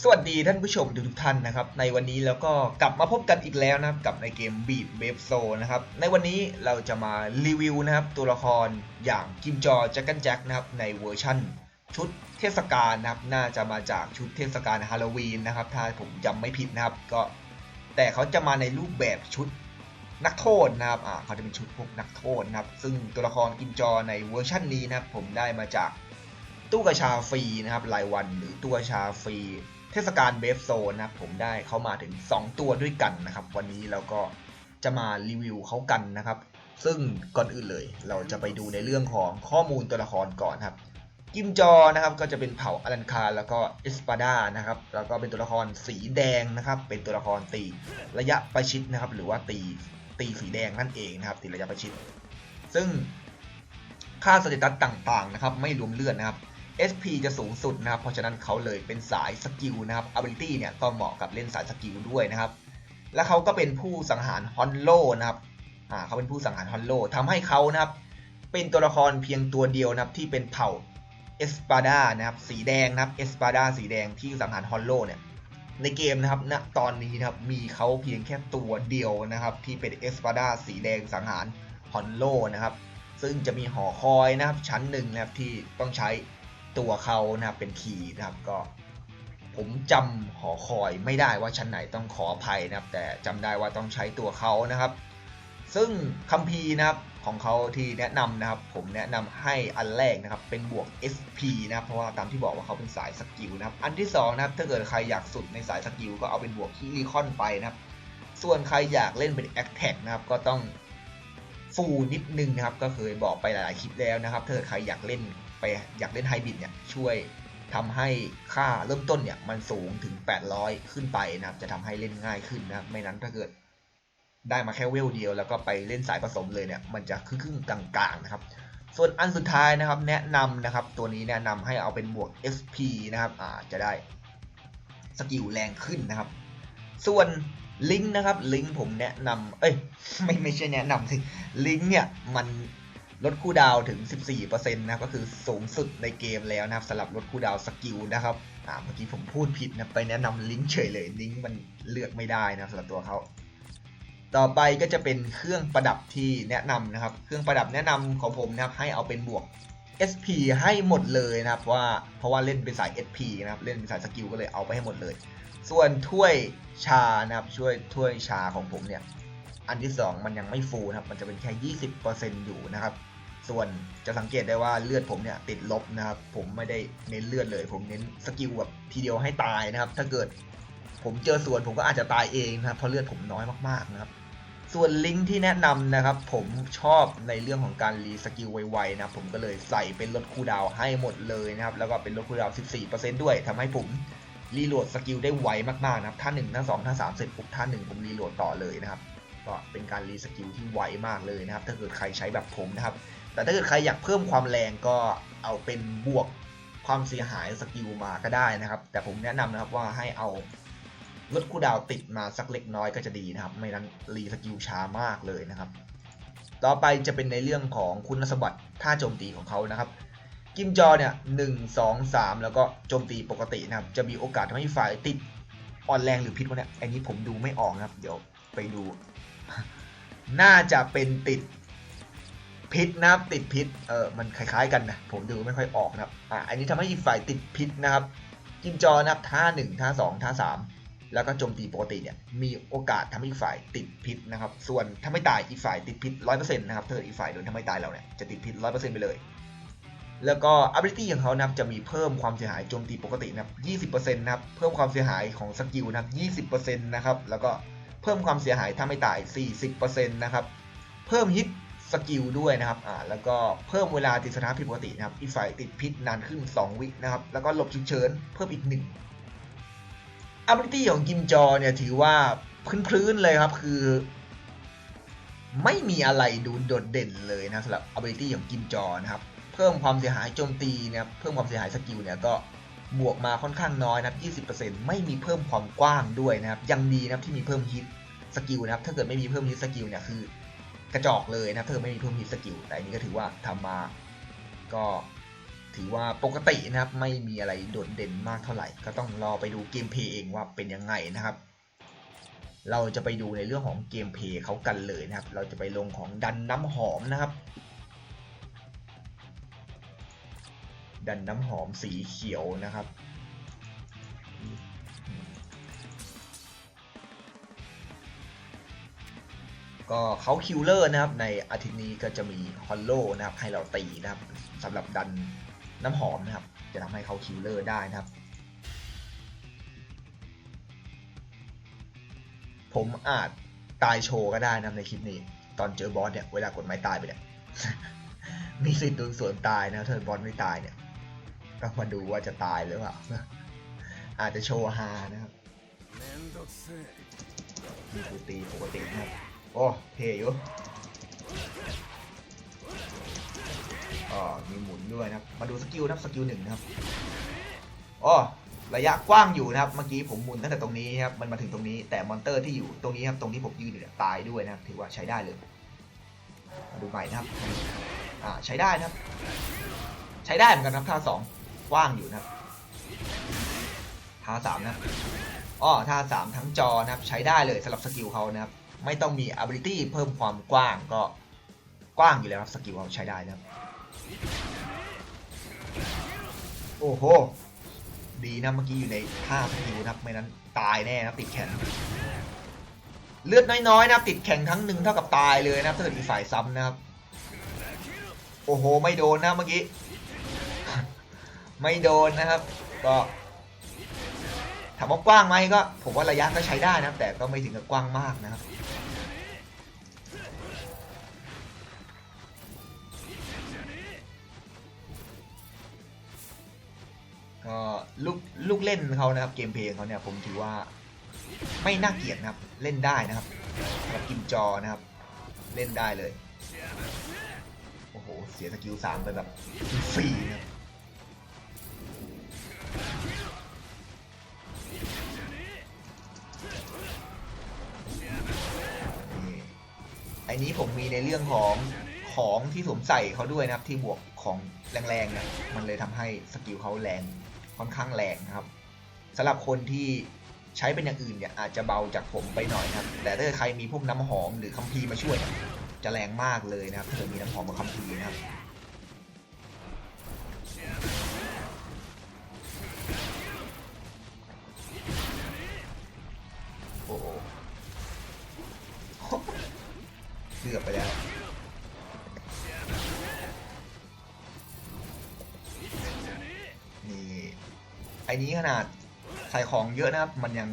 สวัสดีท่านผู้ชมทุกท่านนะครับ ในวันนี้แล้วก็กลับมาพบกันอีกแล้วนะครับ กับในเกม Beat b a b e s o นะครับ ในวันนี้เราจะมารีวิวนะครับ ตัวละครอย่างกิมจอแจ็คกันแจ็คนะครับ ในเวอร์ชั่น ชุดเทศกาลนะครับ น่าจะมาจากชุดเทศกาลฮาโลวีนนะครับ ถ้าผมจำไม่ผิดนะครับ ก็แต่เขาจะมาในรูปแบบชุดนักโทษนะครับอ่าเขาจะเป็นชุดพวกนักโทษนะครับ ซึ่งตัวละครกิมจอในเวอร์ชั่นนี้นะครับ ผมได้มาจากตู้กระชาฟรีนะครับรายวันหรือตู้กระชาฟรี เทศกาลเบฟโซนนะครับผมได้เข้ามาถึง 2 ตัวด้วยกันนะครับ วันนี้เราก็จะมารีวิวเขากันนะครับ ซึ่งก่อนอื่นเลยเราจะไปดูในเรื่องของข้อมูลตัวละครก่อนครับกิมจอนะครับก็จะเป็นเผ่าอลันคาแล้วก็เอสปาดานะครับแล้วก็เป็นตัวละครสีแดงนะครับ เป็นตัวละครตีระยะประชิดนะครับ หรือว่าตีตีสีแดงนั่นเองนะครับตีระยะประชิด ซึ่งค่าสเตตัสต่างๆนะครับ ไม่รวมเลือดนะครับ SP จะสูงสุดนะครับ เพราะฉะนั้นเขาเลยเป็นสายสกิลนะครับ ability เนี่ยก็เหมาะกับเล่นสายสกิลด้วยนะครับ และเขาก็เป็นผู้สังหารฮอนโลนะครับอ่าเขาเป็นผู้สังหารฮอนโลทำให้เขานะครับ เป็นตัวละครเพียงตัวเดียวนะครับที่เป็นเผ่าเอสปาดานะครับสีแดงนะครับเอสปาดาสีแดงที่สังหารฮอนโลเนี่ยในเกมนะครับณตอนนี้นะครับมีเขาเพียงแค่ตัวเดียวนะครับที่เป็นเอสปาดาสีแดงสังหารฮอนโลนะครับ ซึ่งจะมีหอคอยนะครับชั้นหนึ่งนะครับที่ต้องใช้ ตัวเขานะครับเป็นคีย์นะครับก็ ผมจำหอคอยไม่ได้ว่าชั้นไหนต้องขออภัยนะครับ แต่จำได้ว่าต้องใช้ตัวเขานะครับ ซึ่งคัมภีร์นะครับของเขาที่แนะนำนะครับ ผมแนะนำให้อันแรกนะครับ เป็นบวก SP นะครับ เพราะว่าตามที่บอกว่าเขาเป็นสายสกิลนะครับ อันที่สองนะครับถ้าเกิดใครอยากสุดในสายสกิลก็เอาเป็นบวกฮิลิคอนไปนะครับ ส่วนใครอยากเล่นเป็นแอคแท็กนะครับก็ต้องฟูนิดนึงนะครับ ก็เคยบอกไปหลายๆคลิปแล้วนะครับถ้าเกิดใครอยากเล่น ไปอยากเล่นไฮบริดเนี่ยช่วยทำให้ค่าเริ่มต้นเนี่ยมันสูงถึง 800 ขึ้นไปนะครับ จะทำให้เล่นง่ายขึ้นนะครับ ไม่นั้นถ้าเกิดได้มาแค่เวลเดียว แล้วก็ไปเล่นสายผสมเลยเนี่ย มันจะครึ่งๆกลางๆนะครับ ส่วนอันสุดท้ายนะครับ แนะนำนะครับ ตัวนี้แนะนำให้เอาเป็นบวก SP นะครับอ่าจะได้สกิลแรงขึ้นนะครับ ส่วนลิงก์นะครับ ลิงก์ผมแนะนำเอ้ย ไม่ไม่ใช่แนะนำสิลิงก์เนี่ยมัน ลดคูลดาวถึง 14%นะครับก็คือสูงสุดในเกมแล้วนะครับสำหรับลดคูลดาวสกิลนะครับอ่าเมื่อกี้ผมพูดผิดนะไปแนะนำลิงก์เฉยเลยลิงก์มันเลือกไม่ได้นะสำหรับตัวเขาต่อไปก็จะเป็นเครื่องประดับที่แนะนำนะครับ เครื่องประดับแนะนำของผมนะครับให้เอาเป็นบวก SP ให้หมดเลยนะครับว่าเพราะว่าเล่นเป็นสาย SP นะครับเล่นเป็นสายสกิลก็เลยเอาไปให้หมดเลย ส่วนถ้วยชานะครับช่วยถ้วยชาของผมเนี่ยอันที่ 2 มันยังไม่ฟูนะครับมันจะเป็นแค่ 20%อยู่นะครับ ส่วนจะสังเกตได้ว่าเลือดผมเนี่ยติดลบนะครับ ผมไม่ได้เน้นเลือดเลย ผมเน้นสกิลแบบทีเดียวให้ตายนะครับ ถ้าเกิดผมเจอส่วนผมก็อาจจะตายเองนะครับ เพราะเลือดผมน้อยมากๆนะครับ ส่วนลิงก์ที่แนะนำนะครับ ผมชอบในเรื่องของการรีสกิลไวๆนะครับ ผมก็เลยใส่เป็นลดคูดาวให้หมดเลยนะครับ แล้วก็เป็นลดคูดาว 14%ด้วยทำให้ผมรีโหลดสกิลได้ไวมากๆนะครับถ้า1ถ้า2ถ้า3เสร็จปุ๊บถ้า1ผมรีโหลดต่อเลยนะครับ ก็เป็นการรีสกิลที่ไวมากเลยนะครับ ถ้าเกิดใครใช้แบบผมนะครับ แต่ถ้าเกิดใครอยากเพิ่มความแรงก็เอาเป็นบวกความเสียหายสกิลมาก็ได้นะครับ แต่ผมแนะนำนะครับว่าให้เอาลดคูดาวติดมาสักเล็กน้อยก็จะดีนะครับ ไม่นั้นรีสกิลช้ามากเลยนะครับ ต่อไปจะเป็นในเรื่องของคุณสมบัติท่าโจมตีของเขานะครับ กิมจอเนี่ยหนึ่งสองสามแล้วก็โจมตีปกตินะครับ จะมีโอกาสทำให้ฝ่ายติดอ่อนแรงหรือพิษวะเนี่ยอันนี้ผมดูไม่ออกนะครับ เดี๋ยวไปดู น่าจะเป็นติด พิษนะครับติดพิษเออมันคล้ายๆกันนะผมดูไม่ค่อยออกนะครับอ่าอันนี้ทำให้อีกฝ่ายติดพิษนะครับกิมจอนะครับท่าหนึ่งท่าสองท่าสามแล้วก็โจมตีปกติเนี่ยมีโอกาสทำให้อีกฝ่ายติดพิษนะครับส่วนถ้าไม่ตายอีกฝ่ายติดพิษร้อยเปอร์เซ็นต์นะครับถ้าเกิดอีกฝ่ายโดนทำให้ตายเราเนี่ยจะติดพิษร้อยเปอร์เซ็นต์ไปเลย แล้วก็ ability ของเขานะครับจะมีเพิ่มความเสียหายโจมตีปกตินะครับ20%นะครับเพิ่มความเสียหายของสกิลนะครับ20%นะครับแล้วก็เพิ่มความเสียหายถ้าไม่ตาย 40%นะครับเพิ่มฮิต สกิลด้วยนะครับอ่าแล้วก็เพิ่มเวลาติดสถานผิดปกตินะครับอีกฝ่ายติดพิษนานขึ้น 2 วินะครับแล้วก็หลบฉุกเฉินเพิ่มอีก1 ability ของกิมจอเนี่ยถือว่าพื้นๆเลยครับคือ ไม่มีอะไรดูโดดเด่นเลยนะสำหรับ ability ของกิมจอนะครับเพิ่มความเสียหายโจมตีนะครับเพิ่มความเสียหายสกิลเนี่ยก็บวกมาค่อนข้างน้อยนะครับ 20%ไม่มีเพิ่มความกว้างด้วยนะครับ ยังดีนะครับที่มีเพิ่มฮิตสกิลนะครับ ถ้าเกิดไม่มีเพิ่มฮิตสกิลเนี่ยคือ กระจอกเลยนะครับถ้าเกิดไม่มีเพิ่มฮิตสกิลแต่อันนี้ก็ถือว่าทำมาก็ถือว่าปกตินะครับไม่มีอะไรโดดเด่นมากเท่าไหร่ ก็ต้องรอไปดูเกมเพลย์เองว่าเป็นยังไงนะครับ เราจะไปดูในเรื่องของเกมเพลย์เขากันเลยนะครับ เราจะไปลงของดันน้ำหอมนะครับ ดันน้ำหอมสีเขียวนะครับ ก็เขาคิวเลอร์นะครับในอาทิตย์นี้ก็จะมีฮอลโลนะครับให้เราตีนะครับสำหรับดันน้ำหอมนะครับ จะทำให้เขาคิวเลอร์ได้นะครับ ผมอาจตายโชว์ก็ได้นะในคลิปนี้ ตอนเจอบอสเนี่ยเวลากดไม้ตายไปเนี่ยมีสิทธิ์โดนสวนตายนะเธอบอสไม่ตายเนี่ยต้องมาดูว่าจะตายหรือเปล่าอาจจะโชว์ฮานะครับมีกูตีปกตินะครับ โอ้เทอยู่อ๋อมีหมุนด้วยนะครับ มาดูสกิลนะครับสกิลหนึ่งนะครับอ๋อระยะกว้างอยู่นะครับ เมื่อกี้ผมหมุนตั้งแต่ตรงนี้นะครับ มันมาถึงตรงนี้ แต่มอนเตอร์ที่อยู่ตรงนี้ครับ ตรงที่ผมยืนอยู่เนี่ยตายด้วยนะครับ ถือว่าใช้ได้เลย มาดูใหม่นะครับ อ่า ใช้ได้นะครับ ใช้ได้เหมือนกันครับท่าสองกว้างอยู่นะครับ ท่าสามนะอ้อท่าสามทั้งจอนะครับ ใช้ได้เลยสำหรับสกิลเขานะครับ ไม่ต้องมี ability เพิ่มความกว้างก็กว้างอยู่แล้วครับสกิลเขาใช้ได้นะครับ โอ้โห ดีนะเมื่อกี้อยู่ในท่าสกิลนะครับไม่นั้นตายแน่นะติดแข็งเลือดน้อยๆนะครับติดแข็งครั้งหนึ่งเท่ากับตายเลยนะครับถ้าเกิดอีกฝ่ายซ้ำนะครับ โอ้โห ไม่โดนนะเมื่อกี้ ไม่โดนนะครับ ก็ามว่ากว้างไหมก็ ผมว่าระยะก็ใช้ได้นะแต่ก็ไม่ถึงกับกว้างมากนะครับก็ลูกลูกเล่นเขานะครับเกมเพลย์เขาเนี่ยผมถือว่าไม่น่าเกลียดนะครับเล่นได้นะครับสำหรับกิมจอนะครับ เล่นได้เลย โอ้โห เสียสกิลสามไปแบบฟรีนะครับ อันี้ผมมีในเรื่องของของที่สวมใส่เขาด้วยนะครับ ที่บวกของแรงๆเนี่ยมันเลยทำให้สกิลเขาแรงค่อนข้างแรงนะครับสำหรับคนที่ใช้เป็นอย่างอื่นเนี่ยอาจจะเบาจากผมไปหน่อยนะครับ แต่ถ้าใครมีพวกน้ำหอมหรือคัมภีร์มาช่วย จะแรงมากเลยนะครับถ้าเกิดมีน้ำหอมกับคัมภีร์นะครับ เกือบไปแล้ว นี่ ไอ้นี้ขนาดใส่ของเยอะนะครับ มันยัง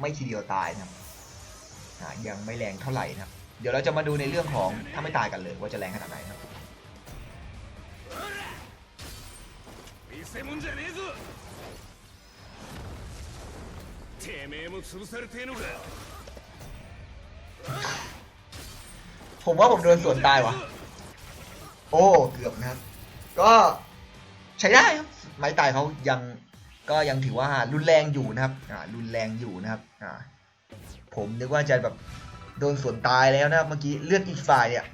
ไม่ทีเดียวตายนะครับอ่ายังไม่แรงเท่าไหร่นะครับ เดี๋ยวเราจะมาดูในเรื่องของถ้าไม่ตายกันเลยว่าจะแรงขนาดไหนครับ 見せ物じゃねえぞてめえも潰されてえのか ผมว่าผมโดนสวนตายวะโอ้เกือบนะครับ ก็ใช้ได้ครับ ไม้ตายเขายังก็ยังถือว่ารุนแรงอยู่นะครับ อ่า รุนแรงอยู่นะครับ อ่า ผมนึกว่าจะแบบโดนสวนตายแล้วนะครับเมื่อกี้เลือดอีกฝ่ายเนี่ย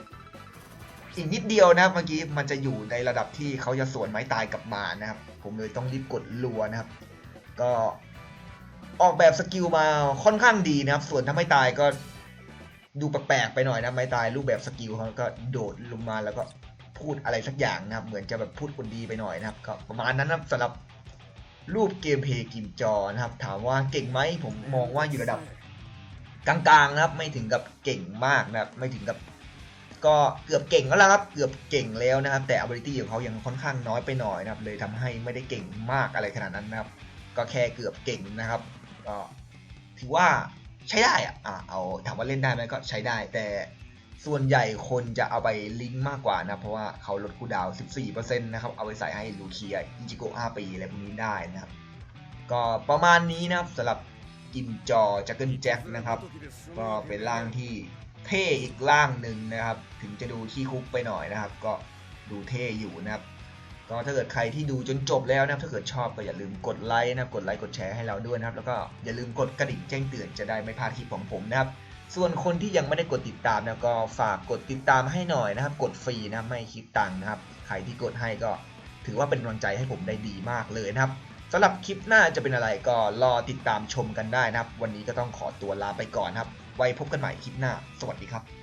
อีกนิดเดียวนะครับเมื่อกี้มันจะอยู่ในระดับที่เขาจะสวนไม้ตายกลับมานะครับ ผมเลยต้องรีบกดรัวนะครับ ก็ออกแบบสกิลมาค่อนข้างดีนะครับ ส่วนถ้าไม่ตายก็ ดูแปลกๆไปหน่อยนะไม่ตายรูปแบบสกิลเขาก็โดดลงมาแล้วก็พูดอะไรสักอย่างนะครับ เหมือนจะแบบพูดคนดีไปหน่อยนะครับ ก็ประมาณนั้นนะสำหรับรูปเกมเพย์กิมจอนะครับ ถามว่าเก่งไหมผมมองว่าอยู่ระดับกลางๆนะครับ ไม่ถึงกับเก่งมากนะครับ ไม่ถึงกับก็เกือบเก่งแล้วล่ะครับ เกือบเก่งแล้วนะครับ แต่ ability ของเขายังค่อนข้างน้อยไปหน่อยนะครับ เลยทำให้ไม่ได้เก่งมากอะไรขนาดนั้นนะครับ ก็แค่เกือบเก่งนะครับ ก็ถือว่า ใช้ได้อะอะเอาถามว่าเล่นได้ไหมก็ใช้ได้ แต่ส่วนใหญ่คนจะเอาไปลิงก์มากกว่านะ เพราะว่าเขาลดคูดาวน์14%นะครับ เอาไปใส่ให้ลูเคียอิจิโกะ5ปีอะไรพวกนี้ได้นะครับ ก็ประมาณนี้นะครับสำหรับกิมจอจักเกิลแจ็คนะครับ ก็เป็นร่างที่เท่อีกร่างหนึ่งนะครับ ถึงจะดูขี้คุกไปหน่อยนะครับ ก็ดูเท่อยู่นะครับ ก็ถ้าเกิดใครที่ดูจนจบแล้วนะครับถ้าเกิดชอบก็อย่าลืมกดไลค์นะครับกดไลค์กดแชร์ให้เราด้วยนะครับ แล้วก็อย่าลืมกดกระดิ่งแจ้งเตือนจะได้ไม่พลาดคลิปของผมนะครับ ส่วนคนที่ยังไม่ได้กดติดตามนะก็ฝากกดติดตามให้หน่อยนะครับ กดฟรีนะครับไม่คิดตังค์นะครับ ใครที่กดให้ก็ถือว่าเป็นกำลังใจให้ผมได้ดีมากเลยนะครับสำหรับคลิปหน้าจะเป็นอะไรก็รอติดตามชมกันได้นะครับ วันนี้ก็ต้องขอตัวลาไปก่อนครับ ไว้พบกันใหม่คลิปหน้า สวัสดีครับ